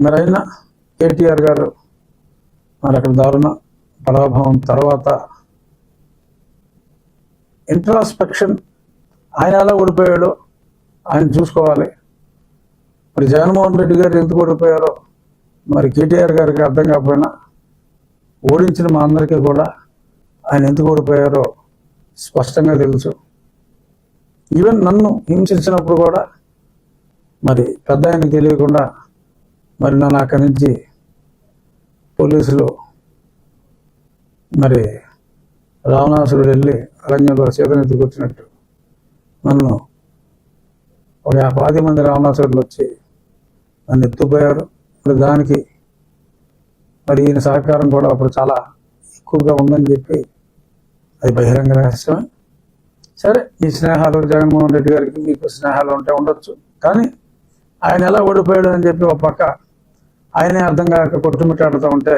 మరి అయినా కేటీఆర్ గారు మరి అక్కడ దారుణ పరాభవం తర్వాత ఇంట్రాస్పెక్షన్ ఆయన ఎలా ఓడిపోయాడో ఆయన చూసుకోవాలి. మరి జగన్మోహన్ రెడ్డి గారు ఎందుకు ఓడిపోయారో మరి కేటీఆర్ గారికి అర్థం కాకపోయినా ఓడించిన మా అందరికీ కూడా ఆయన ఎందుకు ఓడిపోయారో స్పష్టంగా తెలుసు. ఈవెన్ నన్ను హింసించినప్పుడు కూడా మరి పెద్ద ఆయనకి తెలియకుండా మరి నన్ను అక్కడి నుంచి పోలీసులు మరి రావణాసురుడు వెళ్ళి అరణ్యంలో సీతనెత్తి కూర్చున్నట్టు నన్ను ఒక పది మంది రావణాసురులు వచ్చి నన్ను ఎత్తుపోయారు మరి దానికి మరి ఈయన సహకారం కూడా అప్పుడు చాలా ఎక్కువగా ఉందని చెప్పి అది బహిరంగ రహస్యమే. సరే మీ స్నేహాలు జగన్మోహన్ రెడ్డి గారికి మీకు స్నేహాలు ఉంటే ఉండొచ్చు. కానీ ఆయన ఎలా ఓడిపోయాడు అని చెప్పి ఒక పక్క ఆయనే అర్థం కాక కొట్టుమిట్టాడుతూ ఉంటే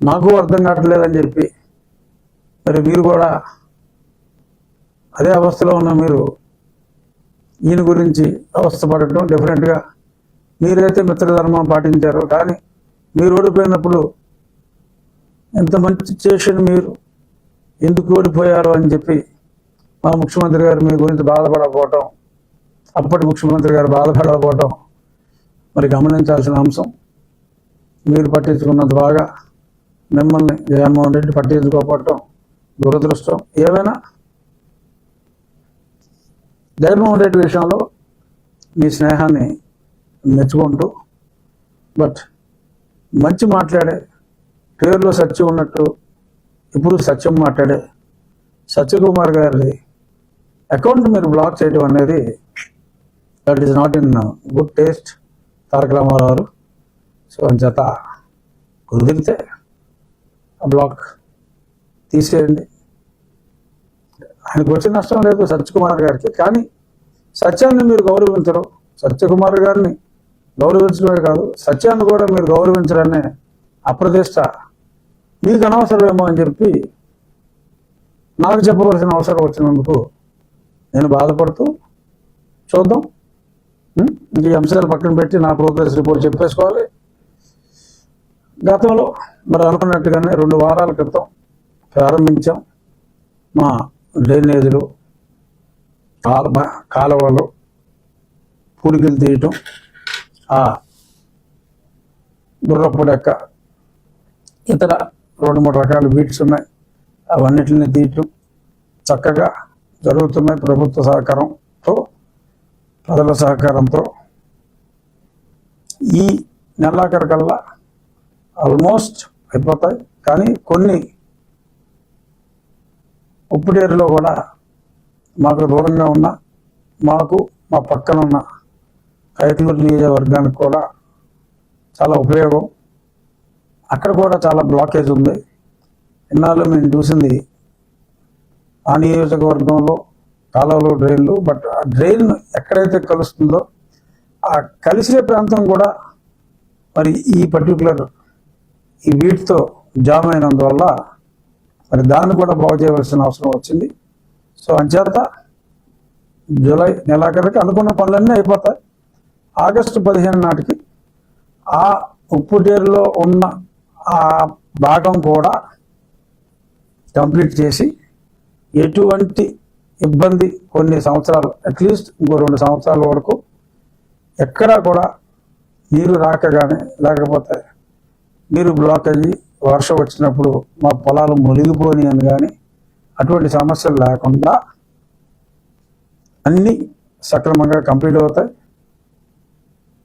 నాకు అర్థం కావట్లేదని చెప్పి మరి మీరు కూడా అదే అవస్థలో ఉన్న మీరు ఈయన గురించి అవస్థపడటం డెఫినెట్గా మీరైతే మిత్రధర్మం పాటించారు కానీ మీరు ఓడిపోయినప్పుడు ఎంత మంచి చేసిన మీరు ఎందుకు ఓడిపోయారు అని చెప్పి మా ముఖ్యమంత్రి గారు మీ గురించి బాధపడకపోవటం అప్పటి ముఖ్యమంత్రి గారు బాధపడకపోవటం మరి గమనించాల్సిన అంశం. మీరు పట్టించుకున్నంత బాగా మిమ్మల్ని జగన్మోహన్ రెడ్డి పట్టించుకోకపోవటం దురదృష్టం. ఏమైనా? జగన్మోహన్ రెడ్డి విషయంలో మీ స్నేహాన్ని మెచ్చుకుంటూ బట్ మంచి మాట్లాడే పేరులో సత్యం ఉన్నట్టు ఇప్పుడు సత్యం మాట్లాడే సత్యకుమార్ గారి అకౌంట్ మీరు బ్లాక్ చేయడం అనేది that is not in good taste Taraka Rama Rao గారు. సో అంచేత కుదిరితే ఆ బ్లాక్ తీసేయండి. ఆయనకు వచ్చిన నష్టం లేదు సత్యకుమార్ గారికి. కానీ సత్యాన్ని మీరు గౌరవించరు. సత్యకుమార్ గారిని గౌరవించడమే కాదు సత్యాన్ని కూడా మీరు గౌరవించడనే అప్రతిష్ట మీకు అనవసరమేమో అని చెప్పి నాకు చెప్పవలసిన అవసరం వచ్చినందుకు నేను బాధపడుతూ చూద్దాం. ఈ అంశాలు పక్కన పెట్టి నా ప్రోగ్రెస్ రిపోర్ట్ చెప్పేసుకోవాలి. గతంలో మరి అనుకున్నట్టుగానే రెండు వారాల క్రితం ప్రారంభించాం. మా డ్రైనేజీలు కాల కాలువలు పూడికలు తీయటం ఆ గుర్రపు లెక్క ఇతర రెండు మూడు రకాల బీట్స్ ఉన్నాయి. అవన్నిటిని తీయటం చక్కగా జరుగుతున్నాయి ప్రభుత్వ సహకారంతో ప్రజల సహకారంతో ఈ నెలాఖరికల్లా ఆల్మోస్ట్ అయిపోతాయి. కానీ కొన్ని ఉప్పుటేరులో కూడా మాకు దూరంగా ఉన్న మాకు మా పక్కన ఉన్న కైకలూరు నియోజకవర్గానికి కూడా చాలా ఉపయోగం. అక్కడ కూడా చాలా బ్లాకేజ్ ఉంది. ఇన్నాళ్ళు మేము చూసింది ఆ నియోజకవర్గంలో కాలువలు డ్రైన్లు బట్ ఆ డ్రైన్ ఎక్కడైతే కలుస్తుందో ఆ కలిసే ప్రాంతం కూడా మరి ఈ పర్టికులర్ ఈ వీటితో జామ్ అయినందువల్ల మరి దాన్ని కూడా బాగు చేయవలసిన అవసరం వచ్చింది. సో అంచేత జూలై నెలాఖరికి అనుకున్న పనులన్నీ అయిపోతాయి. ఆగస్టు పదిహేను నాటికి ఆ ఉప్పుటేరులో ఉన్న ఆ భాగం కూడా కంప్లీట్ చేసి ఎటువంటి ఇబ్బంది కొన్ని సంవత్సరాలు అట్లీస్ట్ ఇంకో రెండు సంవత్సరాల వరకు ఎక్కడా కూడా నీరు రాక కానీ లేకపోతే నీరు బ్లాక్ అయ్యి వర్షం వచ్చినప్పుడు మా పొలాలు మునిగిపోని అని కానీ అటువంటి సమస్యలు లేకుండా అన్నీ సక్రమంగా కంప్లీట్ అవుతాయి.